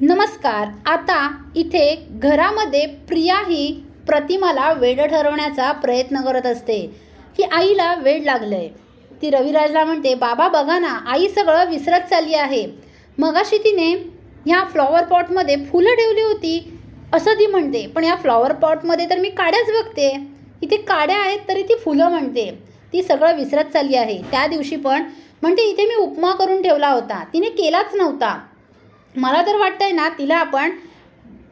नमस्कार आता इथे घरामध्ये प्रिया ही प्रतिमाला वेड ठरवण्याचा प्रयत्न करत असते. की आईला वेड आहे ती रविराजला म्हणते बाबा बघा ना आई सगळं विसरत चालली आहे. मगाशी तिने ह्या फ्लॉवर पॉटमध्ये फुलं ठेवली होती असं ती म्हणते. पण या फ्लॉवर पॉटमध्ये तर मी काड्याच बघते. इथे काड्या आहेत तरी ती फुलं म्हणते. ती सगळं विसरत चालली आहे. त्या दिवशी पण म्हणते इथे मी उपमा करून ठेवला होता. तिने केलाच नव्हता. मला तर वाटतं आहे ना तिला आपण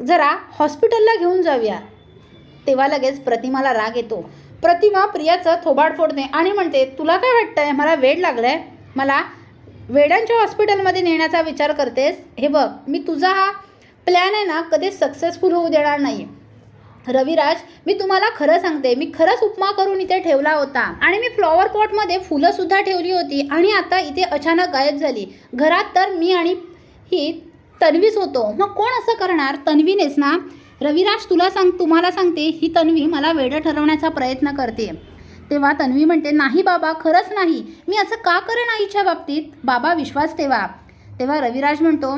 जरा हॉस्पिटलला घेऊन जाऊया. तेव्हा लगेच प्रतिमाला राग येतो. प्रतिमा प्रियाचं थोबाड फोडते आणि म्हणते तुला काय वाटतंय? मला वेड आहे मला वेडांच्या हॉस्पिटलमध्ये नेण्याचा विचार करतेस? हे बघ मी तुझा हा प्लॅन आहे ना कधीच सक्सेसफुल होऊ देणार नाही रविराज मी तुम्हाला खरं सांगते मी खरंच उपमा करून इथे ठेवला होता आणि मी फ्लॉवर पॉटमध्ये फुलंसुद्धा ठेवली होती आणि आता इथे अचानक गायब झाली. घरात तर मी आणि ही तन्वीच होतो. मग कोण असं करणार? तन्वीनेच ना? रविराज तुला सांग तुम्हाला सांगते ही तन्वी मला वेडं ठरवण्याचा प्रयत्न करते. तेव्हा तन्वी म्हणते नाही बाबा खरंच नाही. मी असं का करेन आईच्या बाबतीत? बाबा विश्वास ठेवा. तेव्हा रविराज म्हणतो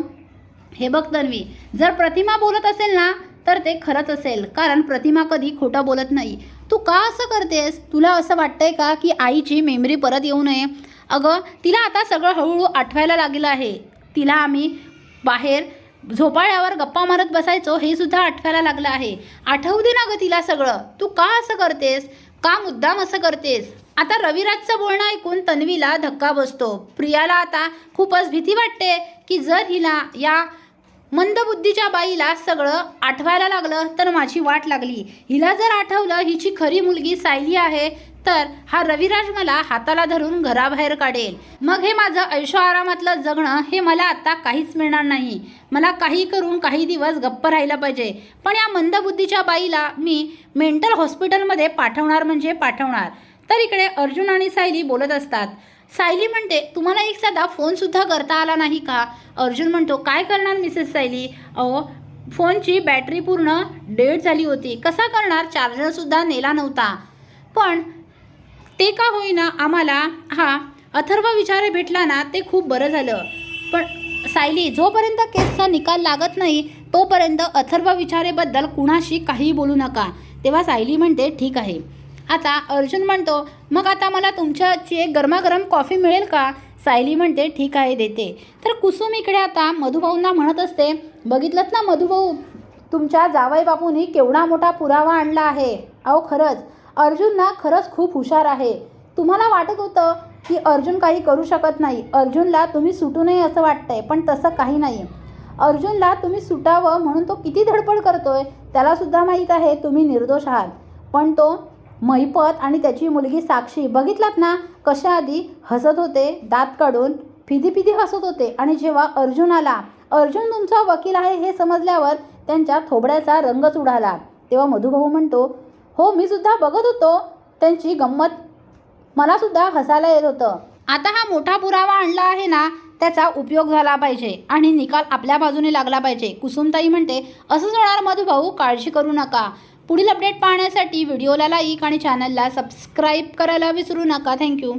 हे बघ तन्वी जर प्रतिमा बोलत असेल ना तर ते खरंच असेल. कारण प्रतिमा कधी खोटं बोलत नाही. तू का असं करतेस? तुला असं वाटतंय का की आईची मेमरी परत येऊ नये? अगं तिला आता सगळं हळूहळू आठवायला लागलं आहे. तिला आम्ही बाहेर झोपाळ्यावर गप्पा मारत बसायचो हे सुद्धा आठवायला लागलं आहे. आठवू दे ना गं तिला सगळं. तू का असं करतेस? का मुद्दाम असं करतेस? आता रविराजचं बोलणं ऐकून तन्वीला धक्का बसतो. प्रियाला आता खूपच भीती वाटते की जर हिला या मंदबुद्धीच्या बाईला सगळं आठवायला लागलं तर माझी वाट लागली. हिला जर आठवलं हिची खरी मुलगी सायली आहे तर हा रविराज मला हाताला धरून घराबाहेर काढेल. मग हे माझं ऐशो आरामातलं जगणं हे मला आता काहीच मिळणार नाही. मला काही करून काही दिवस गप्प राहिला पाहिजे. पण या मंदबुद्धीच्या बाईला मी मेंटल हॉस्पिटलमध्ये पाठवणार म्हणजे पाठवणार. तर इकडे अर्जुन आणि सायली बोलत असतात. सायली म्हणते तुम्हाला एक साधा फोनसुद्धा करता आला नाही का? अर्जुन म्हणतो काय करणार मिसेस सायली? अहो फोनची बॅटरी पूर्ण डेड झाली होती. कसा करणार? चार्जरसुद्धा नेला नव्हता. पण ते का होईना आम्हाला हा अथर्व विचारे भेटला ना ते खूप बरं झालं. पण सायली जोपर्यंत केसचा निकाल लागत नाही तोपर्यंत अथर्व विचारेबद्दल कुणाशी काही बोलू नका. तेव्हा सायली म्हणते ठीक आहे. आता अर्जुन म्हणतो मग आता मला तुमच्याची एक गरमागरम कॉफी मिळेल का? सायली म्हणते ठीक आहे देते. तर कुसुम इकडे आता मधुभाऊंना म्हणत असते बघितलंत ना मधुभाऊ तुमच्या जावई बापूंनी केवढा मोठा पुरावा आणला आहे. अहो खरंच. अर्जुन ना खरंच खूप हुशार आहे. तुम्हाला वाटत होतं की अर्जुन काही करू शकत नाही. अर्जुनला तुम्ही सुटू नये असं वाटतंय पण तसं काही नाही. अर्जुनला तुम्ही सुटावं म्हणून तो किती धडपड करतोय त्यालासुद्धा माहीत आहे तुम्ही निर्दोष आहात. पण तो महिपत आणि त्याची मुलगी साक्षी बघितलात ना कशा आधी हसत होते दात काढून फिदी फिदी हसत होते. आणि जेव्हा अर्जुन आला अर्जुन तुमचा वकील आहे हे समजल्यावर त्यांच्या थोबड्याचा रंगच उडाला. तेव्हा मधुभाऊ म्हणतो हो मी सुद्धा बघत होतो. त्यांची गंमत मला सुद्धा हसायला येत होतं. आता हा मोठा पुरावा आणला आहे ना त्याचा उपयोग झाला पाहिजे आणि निकाल आपल्या बाजूने लागला पाहिजे. कुसुमताई म्हणते असंच होणार मधुभाऊ काळजी करू नका. पुढील अपडेट पाहण्यासाठी व्हिडिओला लाईक आणि चॅनलला सबस्क्राईब करायला विसरू नका. थँक्यू